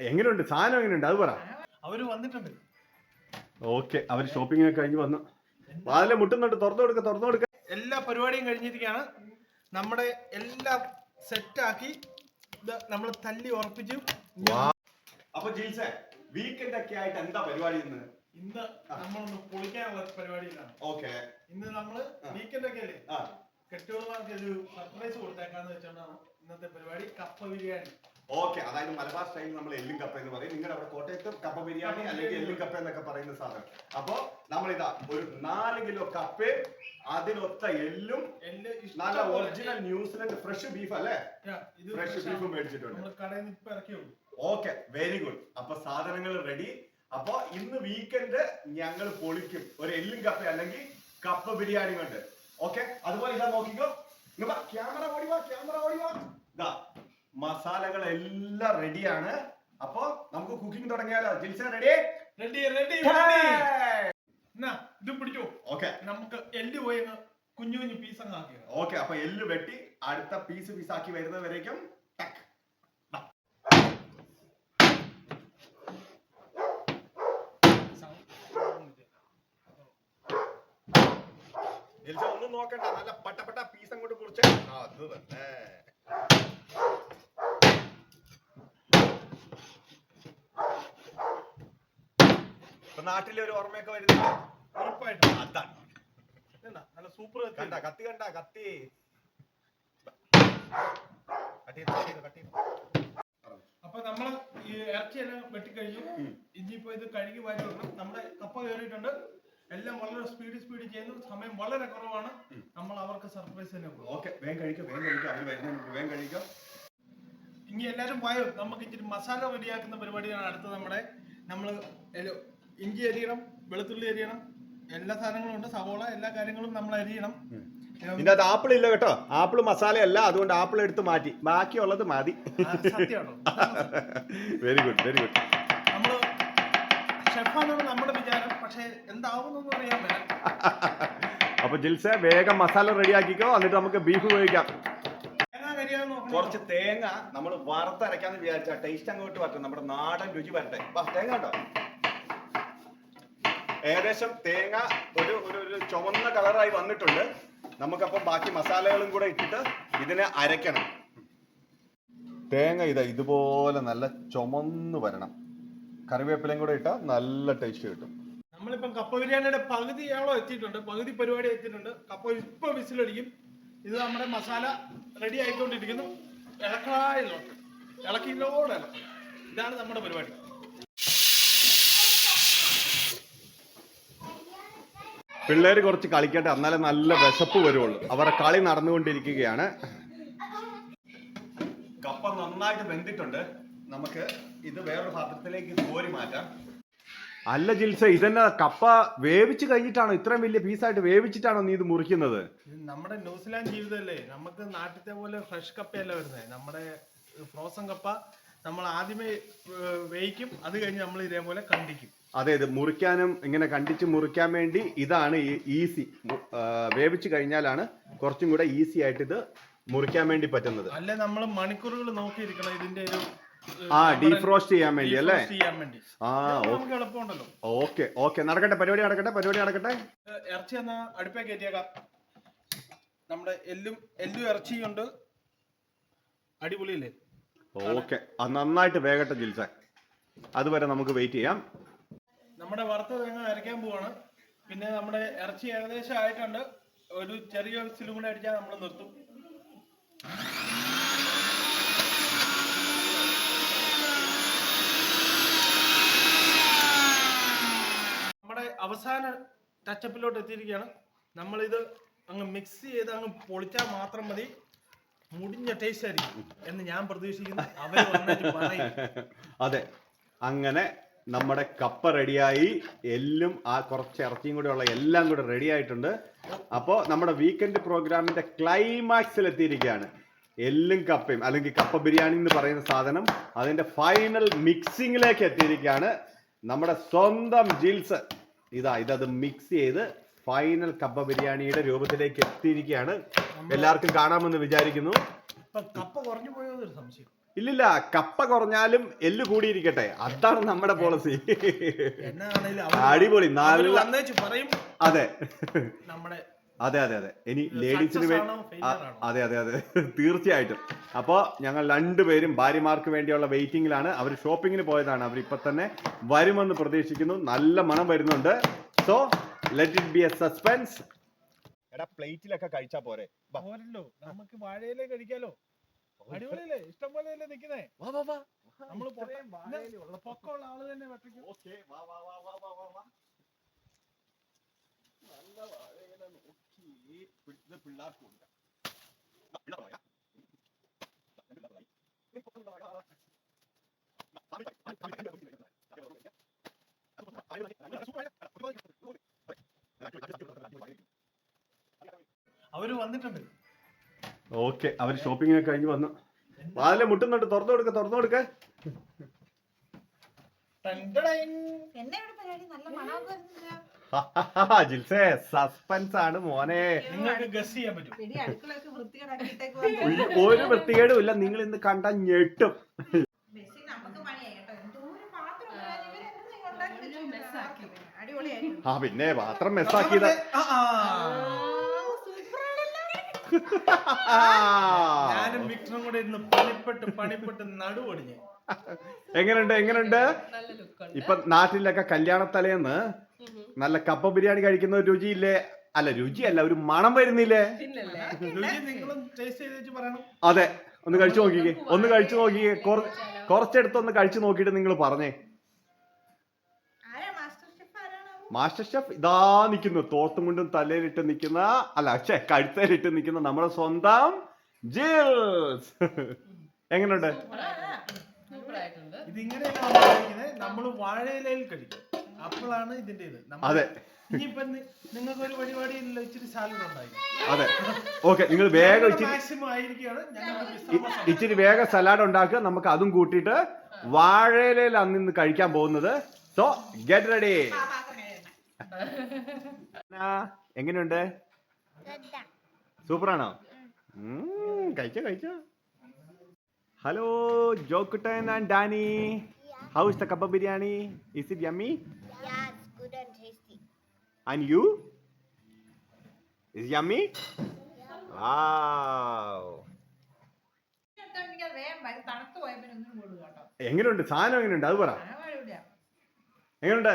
എങ്ങനെയുണ്ട് സാധനം എങ്ങനെയുണ്ട് അത് പറ. അവർ വന്നിട്ടുണ്ട്. ഓക്കെ. അവർ ഷോപ്പിംഗ് ഒക്കെ കഴിഞ്ഞ് വന്നു. വാതിലെ മുട്ടുന്നുണ്ട്. തുറന്നു കൊടുക്ക തുറന്നു കൊടുക്ക. എല്ലാ പരിപാടിയും കഴിഞ്ഞിരിക്കുകയാണ്. നമ്മുടെ എല്ലാം സെറ്റാക്കി നമ്മൾ തല്ലി ഉറപ്പിച്ചു. അപ്പൊ ജിൽസേ വീക്കെൻഡ് ഒക്കെ ആയിട്ട് എന്താ പരിപാടി ഇന്ന്? ഇന്ന് നമ്മളൊന്ന് പൊളിക്കാനുള്ള പരിപാടിയിലാണ് ഓക്കെ. ഇന്ന് നമ്മൾ വീക്കെൻഡ് ഒക്കെ അല്ലേ? ആ. കെട്ടുകളുമാർക്ക് ഒരു സർപ്രൈസ് കൊടുത്തേക്കാന്ന് വെച്ചോണ്ടാണ്. ഇന്നത്തെ പരിപാടി കപ്പ ബിരിയാണി. ഓക്കെ അതായത് മലബാർ സ്റ്റൈൽ നമ്മൾ എല്ലും കപ്പ എന്ന് പറയും. നിങ്ങളുടെ അവിടെ കോട്ടയത്ത് കപ്പ ബിരിയാണി അല്ലെങ്കിൽ എല്ലും കപ്പ എന്നൊക്കെ പറയുന്ന സാധനം. അപ്പൊ നമ്മൾ ഇതാ ഒരു നാല് കിലോ കപ്പ അതിനൊത്ത എല്ലും നല്ല original New Zealand fresh beef അല്ലേ? Fresh beef. മേടിച്ചിട്ടുണ്ട്. ഓക്കെ വെരി ഗുഡ് അപ്പൊ സാധനങ്ങൾ റെഡി അപ്പൊ ഇന്ന് വീക്കെൻഡ് ഞങ്ങൾ പൊളിക്കും. ഒരു എല്ലും കപ്പ അല്ലെങ്കിൽ കപ്പ ബിരിയാണി കൊണ്ട്. ഓക്കെ അതുപോലെ ഇതാ നോക്കിക്കോ. ക്യാമറ ഓടിവാ ക്യാമറ ഓടിവാ ഇതാ മസാലകൾ എല്ലാം റെഡിയാണ്. അപ്പൊ നമുക്ക് കുക്കിംഗ് തുടങ്ങിയാലോ? ജിൽസ റെഡി റെഡി റെഡി ഇത് പിടിച്ചോ? ഓക്കെ നമുക്ക് എല്ല് പോയി കുഞ്ഞു കുഞ്ഞു പീസ് അങ്ങ് ആക്കി ഓക്കെ അപ്പൊ എല്ല് വെട്ടി അടുത്ത പീസ് പീസ് ആക്കി വരുന്നവരേക്കും ടക്ക്. ജിൽസ ഒന്നും നോക്കണ്ട. നല്ല പട്ടപ്പട്ട പീസ് അങ്ങോട്ട് കുറിച്ച് അത് തന്നെ. ഇപ്പൊ നാട്ടിലെ ഒരു ഓർമ്മയൊക്കെ വരുന്നില്ല ഉറപ്പായിട്ടും. അതാണ്. നല്ല സൂപ്പർ കണ്ട കത്തി കണ്ട കത്തി. അപ്പൊ നമ്മൾ ഈ ഇറച്ചിയെല്ലാം വെട്ടിക്കഴിഞ്ഞു. ഇനിയിപ്പോ ഇത് കഴുകി വാരി വെക്കണം നമ്മുടെ കപ്പ കയറിയിട്ടുണ്ട്. എല്ലാം വളരെ സ്പീഡ് സ്പീഡ് ചെയ്യുന്നു. സമയം വളരെ കുറവാണ്. നമ്മൾ അവർക്ക് സർപ്രൈസ് തന്നെ ഓക്കെ വേഗം കഴിക്കാം വേഗം കഴിക്കാം അവർ വരുന്നതിന് വേഗം കഴിക്കാം. ഇനി എല്ലാരും പോയോ? നമുക്ക് ഇച്ചിരി മസാല റെഡിയാക്കുന്ന പരിപാടിയാണ് അടുത്തത് നമ്മുടെ. നമ്മൾ ഇഞ്ചി അരിയണം വെളുത്തുള്ളി അരിയണം. എല്ലാ സാധനങ്ങളും ഉണ്ട്. സവോള എല്ലാ കാര്യങ്ങളും നമ്മൾ അരിയണം. ഇതിന്റെ അത് ആപ്പിൾ ഇല്ല കേട്ടോ. ആപ്പിൾ മസാല അല്ല. അതുകൊണ്ട് ആപ്പിൾ എടുത്ത് മാറ്റി. ബാക്കിയുള്ളത് മതി. വെരി ഗുഡ് വെരി ഗുഡ് നമ്മൾ നമ്മുടെ വിചാരം പക്ഷേ എന്താവുന്നൊന്നും അറിയാൻ പറ്റില്ല. അപ്പൊ ജിൽസ വേഗം മസാല റെഡി ആക്കിക്കോ എന്നിട്ട് നമുക്ക് ബീഫ് ഉപയോഗിക്കാം തേങ്ങ കരിയാന്ന് നോക്കണം. കുറച്ച് തേങ്ങ നമ്മൾ വറുത്തരക്കാന്ന് വിചാരിച്ച ടേസ്റ്റ് അങ്ങോട്ട് വരട്ടെ നമ്മുടെ നാടൻ രുചി വരട്ടെ. വാ തേങ്ങ കേട്ടോ ഏകദേശം തേങ്ങ ഒരു ഒരു ഒരു ചുവന്ന കളറായി വന്നിട്ടുണ്ട്. നമുക്കപ്പം ബാക്കി മസാലകളും കൂടെ ഇട്ടിട്ട് ഇതിനെ അരയ്ക്കണം. തേങ്ങ ഇതാ ഇതുപോലെ നല്ല ചുമന്ന് വരണം. കറിവേപ്പിലയും കൂടെ ഇട്ടാൽ നല്ല ടേസ്റ്റ് കിട്ടും. നമ്മളിപ്പം കപ്പ ബിരിയാണിയുടെ പകുതിയോളം എത്തിയിട്ടുണ്ട്. പകുതി പരിപാടി എത്തിയിട്ടുണ്ട്. കപ്പ ഇപ്പൊ വിസിലടിക്കും. ഇത് നമ്മുടെ മസാല റെഡി ആയിക്കൊണ്ടിരിക്കുന്നു. ഇളക്കായല്ലോ ഇളക്കിയിലോട് ഇളക്കും. ഇതാണ് നമ്മുടെ പരിപാടി. പിള്ളേർ കുറച്ച് കളിക്കട്ടെ. എന്നാലേ നല്ല വിശപ്പ് വരുള്ളൂ അവരുടെ കളി നടന്നുകൊണ്ടിരിക്കുകയാണ്. കപ്പ നന്നായിട്ട് വെന്തിട്ടുണ്ട്. നമുക്ക് ഇത് വേറൊരു പാത്രത്തിലേക്ക് കോരി മാറ്റാം. അല്ല ജിൽസ ഇതന്നെ കപ്പ വേവിച്ച് കഴിഞ്ഞിട്ടാണോ? ഇത്രയും വലിയ പീസായിട്ട് വേവിച്ചിട്ടാണോ നീ ഇത് മുറിക്കുന്നത്? ഇത് നമ്മുടെ ന്യൂസിലാൻഡ് ജീവിതമല്ലേ നമുക്ക് നാട്ടിലത്തെ പോലെ ഫ്രഷ് കപ്പയല്ല വരുന്നത് നമ്മുടെ ഫ്രോസൺ കപ്പ നമ്മൾ ആദ്യമേ വേവിക്കും. അത് കഴിഞ്ഞ് നമ്മൾ ഇതേപോലെ കണ്ടിക്കും. അതെ ഇത് മുറിക്കാനും ഇങ്ങനെ കണ്ടിച്ച് മുറിക്കാൻ വേണ്ടി ഇതാണ് ഈസി. വേവിച്ച് കഴിഞ്ഞാലാണ് കുറച്ചും കൂടെ ഈസി ആയിട്ട് ഇത് മുറിക്കാൻ വേണ്ടി പറ്റുന്നത്. അല്ലെ നമ്മൾ മണിക്കൂറുകൾ നോക്കിയിരിക്കണം ഇതിന്റെ ഒരു ആ ഡീഫ്രോസ്റ്റ് ചെയ്യാൻ വേണ്ടി അല്ലേ? ചെയ്യാൻ വേണ്ടി. ആ ഇതാവുമ്പോ നമുക്ക് എളുപ്പമുണ്ടല്ലോ. Okay okay. നടക്കട്ടെ പരിപാടി നടക്കട്ടെ പരിപാടി നടക്കട്ടെ. ഇറച്ചി എന്നാ അടുപ്പേ കയറ്റിയേക്കാം. നമ്മുടെ എല്ലും എല്ലും ഇറച്ചിയുണ്ട്. അടിപൊളിയല്ലേ? ഓക്കെ. നന്നായിട്ട് വേഗട്ടെ ജിൽസ. അതുവരെ നമുക്ക് വെയിറ്റ് ചെയ്യാം. നമ്മുടെ വറുത്ത തേങ്ങ അരയ്ക്കാൻ പോവാണ്. പിന്നെ നമ്മുടെ ഇറച്ചി ഏകദേശം ആയിട്ടുണ്ട്. ഒരു ചെറിയ വിസിലും കൂടെ അടിച്ചാൽ നമ്മൾ നിർത്തും നമ്മുടെ അവസാന ടച്ചപ്പിലോട്ട് എത്തിയിരിക്കുകയാണ്. നമ്മളിത് അങ്ങ് മിക്സ് ചെയ്ത് അങ്ങ് പൊളിച്ചാൽ മാത്രം മതി. മുടിഞ്ഞ ടേസ്റ്റ് ആയിരിക്കും എന്ന് ഞാൻ പ്രതീക്ഷിക്കുന്നു. അവർ അതെ. അങ്ങനെ നമ്മുടെ കപ്പ റെഡിയായി എല്ലും ആ കുറച്ച് ഇറച്ചിയും കൂടെ ഉള്ള എല്ലാം കൂടെ റെഡി ആയിട്ടുണ്ട് അപ്പോൾ നമ്മുടെ വീക്കെൻഡ് പ്രോഗ്രാമിന്റെ ക്ലൈമാക്സിൽ എത്തിയിരിക്കുകയാണ്. എല്ലും കപ്പയും അല്ലെങ്കിൽ കപ്പ ബിരിയാണി എന്ന് പറയുന്ന സാധനം അതിന്റെ ഫൈനൽ മിക്സിംഗിലേക്ക് എത്തിയിരിക്കുകയാണ്. നമ്മുടെ സ്വന്തം ജിൽസ് ഇതാ ഇതത് മിക്സ് ചെയ്ത് ഫൈനൽ കപ്പ ബിരിയാണിയുടെ രൂപത്തിലേക്ക് എത്തിയിരിക്കുകയാണ്. എല്ലാവർക്കും കാണാമെന്ന് വിചാരിക്കുന്നു. കപ്പ കുറഞ്ഞു പോയോ സംശയം. ഇല്ലില്ല കപ്പ കുറഞ്ഞാലും എല്ല് കൂടിയിരിക്കട്ടെ. അതാണ് നമ്മുടെ പോളിസി അടിപൊളി നാല് നല്ല അതെ. നമ്മുടെ അതെ അതെ അതെ. ഇനി ലേഡീസിന് success വേ ആണോ ആ, failure ആണോ? അതെ അതെ അതെ. തീർച്ചയായിട്ടും. അപ്പോൾ ഞങ്ങൾ രണ്ടുപേരും ഭാര്യമാർക്ക് വേണ്ടിയുള്ള വെയിറ്റിംഗിലാണ് അവർ ഷോപ്പിങ്ങിന് പോയതാണ്. അവർ ഇപ്പൊ തന്നെ വരുമെന്ന് പ്രതീക്ഷിക്കുന്നു. നല്ല മണം വരുന്നുണ്ട്. So let it be a suspense എടാ പ്ലേറ്റിലൊക്കെ കഴിച്ചാ പോരെ. പോരല്ലോ. നമുക്ക് വാഴയിലേ കഴിക്കാലോ. അടിപൊളിയല്ലേ? ഇഷ്ടം പോലെ അല്ലേ നിക്കുന്നേ? വാ വാ വാ. നമ്മൾ പൊക്കമുള്ള ആൾ തന്നെ വെട്ടയ്ക്കും. ഓക്കേ വാ വാ വാ വാ വാ വാ നല്ല വാഴയില പി- ഇത് പിള്ളേർക്ക് കൊടുക്കാം. അവർ വന്നിട്ടുണ്ട്. ഓക്കെ അവർ ഷോപ്പിംഗ് ഒക്കെ കഴിഞ്ഞ് വന്നു. വാതിലെ മുട്ടുന്നുണ്ട്. തുറന്നു കൊടുക്ക തുറന്നു കൊടുക്ക. എന്നെ ഇവിടെ പരിപാടി നല്ല ജിൽസേ സസ്പെൻസ് ആണ് മോനെ. നിങ്ങൾക്ക് ഗസ് ചെയ്യാൻ പറ്റും. എടി അടുക്കളയൊക്കെ വൃത്തികേടാക്കിയിട്ടേക്ക് ഒരു- ഒരു വൃത്തികേടും ഇല്ല. നിങ്ങൾ ഇന്ന് കണ്ട ഞെട്ടും. നമുക്ക് പണിയായി കേട്ടോ. പാത്രം ഉണ്ടായിരുന്നു. ഉണ്ടാക്കി ആ പിന്നെ പാത്രം മെസ്സാക്കിയത് ആ, ആ. ആ. ഞാനും വിക്ടറും കൂടെ ഇരുന്ന് പണിപ്പെട്ട് പണിപ്പെട്ട് നടുവൊടിഞ്ഞ്. എങ്ങനുണ്ട് എങ്ങനുണ്ട്? നല്ല ഇപ്പൊ നാട്ടിലൊക്കെ കല്യാണത്തലേന്ന് നല്ല കപ്പ ബിരിയാണി കഴിക്കുന്ന ഒരു രുചിയില്ലേ? അല്ല രുചിയല്ല ഒരു മണം വരുന്നില്ലേ? പിന്നല്ലേ രുചി നിങ്ങളും ടേസ്റ്റ് ചെയ്ത് പറയണം. അതെ ഒന്ന് കഴിച്ചു നോക്കിക്കേ ഒന്ന് കഴിച്ചു നോക്കിക്കേ കുറ- കുറച്ചെടുത്ത് ഒന്ന് കഴിച്ചു നോക്കിയിട്ട് നിങ്ങൾ പറഞ്ഞേ. മാസ്റ്റർ ഷെഫ് ആരാണാവോ? മാസ്റ്റർ ഷെഫ് ഇതാ നിൽക്കുന്നു തോർത്തും കൊണ്ടും തലയിലിട്ട് നിൽക്കുന്ന അല്ല പക്ഷേ കഴുത്തലിട്ട് നിൽക്കുന്ന നമ്മുടെ സ്വന്തം ജിൽസ്. എങ്ങനെയുണ്ട് സൂപ്പറായിട്ടുണ്ട്. ഇതിങ്ങനെയല്ല നമ്മൾ വാഴയിലയിൽ കഴിക്കും. അപ്പോഴാണ് ഇതിന്റെ ഇത് അതെ. ഇനിയിപ്പൊ നിങ്ങൾക്ക് ഒരു പരിപാടി ഇല്ല ഇച്ചിരി സാലഡ് ഉണ്ടായി. അതെ. ഓക്കെ നിങ്ങൾ വേഗം ഇച്ചിരി വേഗം സലാഡ് ഉണ്ടാക്കുക. നമുക്ക് അതും കൂട്ടിയിട്ട് വാഴയിലയിൽ അന്ന് ഇന്ന് കഴിക്കാൻ പോകുന്നത്. സോ ഗെറ്റ് റെഡി എങ്ങനെയുണ്ട്? സൂപ്പറാണോ? കഴിച്ചോ കഴിച്ചോ. Hello Jokuttan and Danny. How is the kappa biryani? Is it yummy good and tasty. And you? Is yummy? Wow. എങ്ങനെയുണ്ട് സാധനം എങ്ങനെയുണ്ട് അത് പറ. എങ്ങനെയുണ്ട്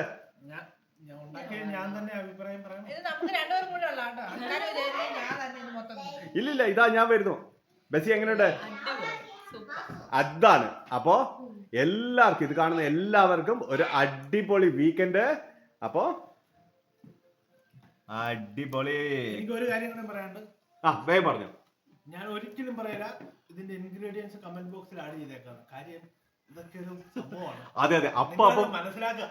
ഞാൻ ഞാൻ ഉണ്ടാക്കിയ ഞാൻ തന്നെ അഭിപ്രായം പറയാം. ഇത് നമുക്ക് രണ്ടുപേരും കൂടെ ഉള്ള കേട്ടോ. ആൾക്കാർ വിചാരിക്കും ഞാൻ തന്നെ ഇത് മൊത്തം നോക്കും. ഇല്ലില്ല ഇതാ ഞാൻ വരുന്നു. ബസ്സി എങ്ങനെയുണ്ട് അടിപൊളി. സൂപ്പർ. അതാണ്. അപ്പോ എല്ലാവർക്കും ഇത് കാണുന്ന എല്ലാവർക്കും ഒരു അടിപൊളി വീക്കെൻഡ് അപ്പോ? അടിപൊളി. എനിക്ക് ഒരു കാര്യം കൂടെ പറയാനുണ്ട്. ആ വേഗം പറഞ്ഞു. ഞാൻ ഒരിക്കലും പറയില്ല ഇതിന്റെ ഇൻഗ്രീഡിയൻസ് കമന്റ് ബോക്സിൽ ആഡ് ചെയ്തേക്കാം കാര്യം ഇതൊക്കെ ഒരു സംഭവമാണ്. അതെ അതെ. അപ്പൊ നിങ്ങളത് മനസ്സിലാക്കുക.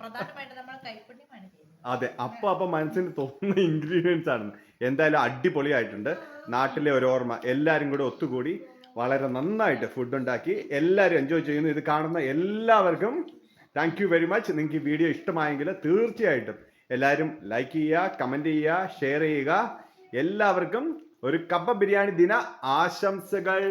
പ്രധാനമായിട്ട് നമ്മൾ ചെയ്യുന്നത്. അതെ അപ്പൊ അപ്പൊ മനസ്സിന് തോന്നുന്ന ഇൻഗ്രീഡിയൻസ് ആണ്. എന്തായാലും അടിപൊളിയായിട്ടുണ്ട്. നാട്ടിലെ ഒരു ഓർമ്മ. എല്ലാരും കൂടെ ഒത്തുകൂടി വളരെ നന്നായിട്ട് ഫുഡ് ഉണ്ടാക്കി എല്ലാവരും എൻജോയ് ചെയ്യുന്നു. ഇത് കാണുന്ന എല്ലാവർക്കും താങ്ക് യു വെരി മച്ച് നിങ്ങൾക്ക് ഈ വീഡിയോ ഇഷ്ടമായെങ്കിൽ തീർച്ചയായിട്ടും എല്ലാവരും ലൈക്ക് ചെയ്യുക കമന്റ് ചെയ്യുക ഷെയർ ചെയ്യുക. എല്ലാവർക്കും ഒരു കപ്പ ബിരിയാണി ദിന ആശംസകൾ.